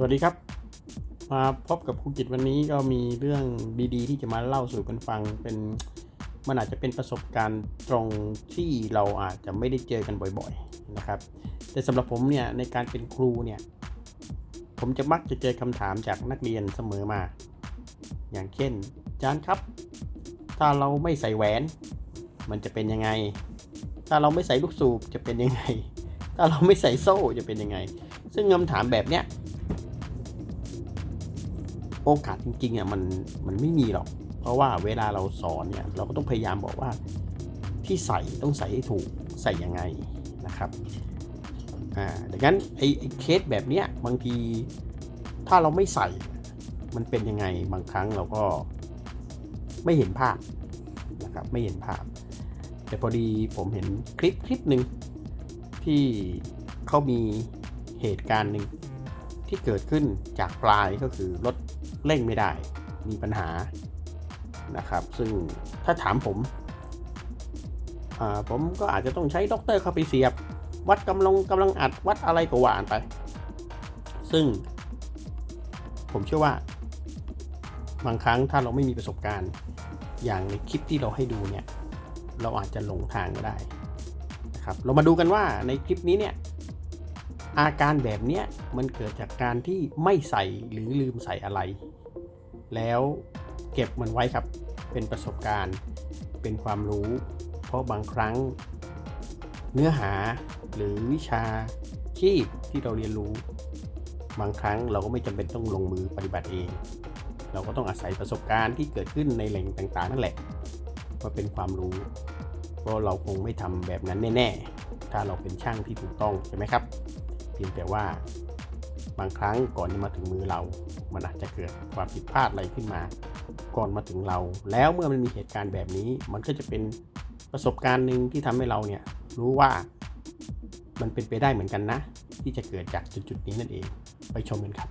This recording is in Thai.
สวัสดีครับ มาพบกับครูกิจวันนี้ก็มีเรื่องดีๆ ที่จะมาเล่าสู่กันฟังเป็นมันอาจจะเป็นประสบการณ์ตรงที่เราอาจจะไม่ได้เจอกันบ่อยๆนะครับ แต่สำหรับผมเนี่ยในการเป็นครูเนี่ยผมจะมักจะเจอคำถามจากนักเรียนเสมอมา อย่างเช่นอาจารย์ครับ ถ้าเราไม่ใส่แหวน มันจะเป็นยังไง ถ้าเราไม่ใส่ลูกสูบจะเป็นยังไง ถ้าเราไม่ใส่โซ่จะเป็นยังไง ซึ่งคำถามแบบเนี้ย โอกาสจริงๆอะมันมันไม่มีหรอก เพราะว่าเวลาเราสอนเนี่ยเราก็ต้องพยายามบอกว่าที่ใส่ต้องใส่ให้ถูกใส่ยังไงนะครับอ่าดังนั้นไอ้เคสแบบเนี้ยบางทีถ้าเราไม่ใส่มันเป็นยังไงบางครั้งเราก็ไม่เห็นภาพนะครับไม่เห็นภาพ แต่พอดีผมเห็นคลิปคลิปหนึ่งที่เขามีเหตุการณ์หนึ่งที่เกิดขึ้นจากปลายก็คือรถ เร่งไม่ได้มีปัญหานะครับ ซึ่งถ้าถามผม ผมก็อาจจะต้องใช้ด็อกเตอร์เข้าไปเสียบ วัดกำลังกำลังอัดวัดอะไรก็ว่านไป ซึ่ง ผมเชื่อว่า บางครั้งถ้าเราไม่มีประสบการณ์อย่างในคลิปที่เราให้ดูเนี่ย เราอาจจะหลงทางก็ได้นะครับ เรามาดูกันว่าในคลิปนี้เนี่ย อาการแบบเนี้ยมันเกิดจากการที่ไม่ใส่หรือลืมใส่อะไร แล้วเก็บมันไว้ครับ เป็นประสบการณ์ เป็นความรู้ เพราะบางครั้ง เนื้อหาหรือวิชาชีพที่เราเรียนรู้ บางครั้งเราก็ไม่จำเป็นต้องลงมือปฏิบัติเอง เราก็ต้องอาศัยประสบการณ์ที่เกิดขึ้นในแหล่งต่างๆ นั่นแหละมาเป็นความรู้ เพราะเราคงไม่ทำแบบนั้นแน่ ๆ ถ้าเราเป็นช่างที่ถูกต้องใช่ไหมครับ พียงแต่ว่าบางครั้งก่อนจะมาถึงมือเรา มันอาจจะเกิดความผิดพลาดอะไรขึ้นมา ก่อนมาถึงเรา แล้วเมื่อมันมีเหตุการณ์แบบนี้ มันก็จะเป็นประสบการณ์หนึ่งที่ทำให้เราเนี่ยรู้ว่ามันเป็นไปได้เหมือนกันนะ ที่จะเกิดจากจุดๆนี้นั่นเอง ไปชมกันครับ